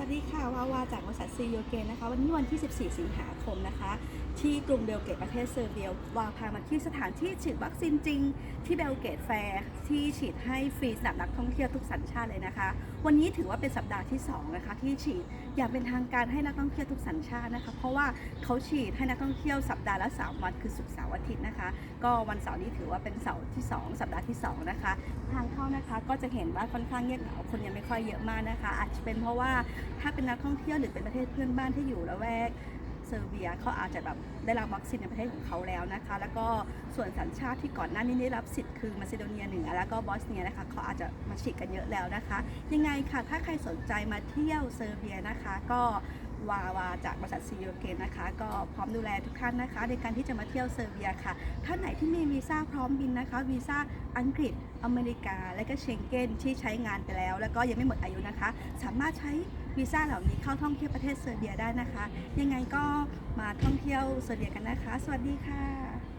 วัสดีค่ะวาวาจากบริษัทซีโยเกนนะคะ วันนี้วันที่ 14 สิงหาคมนะคะ ที่กรุงเบลเกตประเทศเซอร์เบียวาพามาที่สถานที่ฉีดวัคซีนจริง ที่เบลเกตแฟร์ที่ฉีดให้ฟรีสำหรับนักท่องเที่ยวทุกสัญชาติเลยนะคะ วันนี้ถือว่าเป็นสัปดาห์ที่ 2 นะคะ ที่ฉีดอย่างเป็นทางการให้นักท่องเที่ยวทุกสัญชาตินะคะ เพราะว่าเขาฉีดให้นักท่องเที่ยวสัปดาห์ละ 3 วันคือศุกร์เสาร์อาทิตย์นะคะ ก็วันเสาร์นี้ถือว่าเป็นเสาร์ที่ 2 สัปดาห์ที่ 2 นะคะ ทางเข้านะคะก็จะเห็นว่าค่อนข้างเงียบเหงาคนยังไม่ค่อยเยอะมากนะคะ อาจจะเป็นเพราะว่า ถ้าเป็นนักท่องเที่ยวหรือเป็นประเทศเพื่อนบ้านที่อยู่ละแวกเซอร์เบียเขาอาจจะแบบได้รับวัคซีนในประเทศของเขาแล้วนะคะ แล้วก็ส่วนสัญชาติที่ก่อนหน้านี้ได้รับสิทธิ์คือมาซิโดเนียเหนือแล้วก็บอสเนียนะคะเขาอาจจะมาฉีดกันเยอะแล้วนะคะ ยังไงค่ะถ้าใครสนใจมาเที่ยวเซอร์เบียนะคะ ก็ วาวาจากบริษัทซีโอเกนนะคะ ก็พร้อมดูแลทุกท่านนะคะ ในการที่จะมาเที่ยวเซอร์เบียค่ะ ท่านไหนที่มีวีซ่าพร้อมบินนะคะวีซ่าอังกฤษอเมริกา และก็เชงเก้นที่ใช้งานไปแล้ว แล้วก็ยังไม่หมดอายุนะคะ สามารถใช้วีซ่าเหล่านี้เข้าท่องเที่ยวประเทศเซอร์เบียได้นะคะ ยังไงก็มาท่องเที่ยวเซอร์เบียกันนะคะ สวัสดีค่ะ